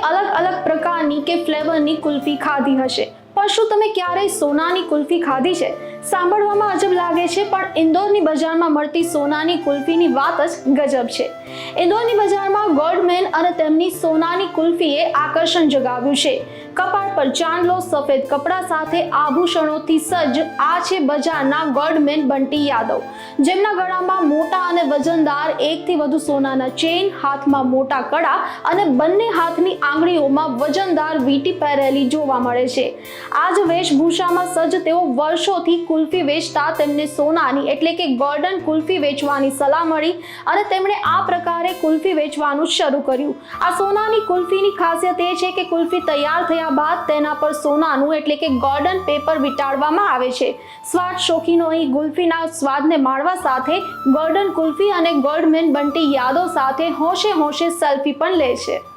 અલગ અલગ પ્રકારની કે ફ્લેવરની કુલ્ફી ખાધી હશે. પણ શું તમે ક્યારેય સોનાની કુલ્ફી ખાધી છે? સાંભળવામાં અજબ લાગે છે, પણ ઇન્દોરની બજારમાં મળતી સોનાની કુલ્ફીની વાત જ ગજબ છે. ઇન્દોરની બજારમાં ગોલ્ડમેન અને તેમની સોનાની કુલ્ફીએ આકર્ષણ જગાવ્યું છે. કપાળ પર ચાંદલો, સફેદ કપડાં સાથે આભૂષણોથી સજ્જ આ છે બજારના ગોલ્ડમેન બંટી યાદવ. જેમના ગળામાં મોટા વજનદાર એકથી વધુ સોનાના ચેઇન હાથમાં મોટા કડા અને બંને હાથની આંગળીઓમાં વજનદાર વીંટી પહેરેલી જોવા મળે છે. આ જ વેશભૂષામાં સજ્જ તેઓ વર્ષોથી કુલ્ફી વેચતા તેમને સોનાની એટલે કે ગોલ્ડન કુલ્ફી વેચવાની સલાહ મળી અને તેમણે આ પ્રકારે કુલ્ફી વેચવાનું શરૂ કર્યું. આ સોનાની કુલ્ફીની ખાસિયત એ છે કે કુલ્ફી તૈયાર થયા બાદ તેના પર સોનાનું એટલે કે ગોલ્ડન પેપર વીંટાળવામાં આવે છે. સ્વાદ શોખીનો અહીં કુલ્ફીના સ્વાદને માણવા સાથે ગોલ્ડન કુલ્ફી અને ગોલ્ડમેન બંટી યાદો સાથે હોશે હોશે સેલ્ફી પણ લે છે.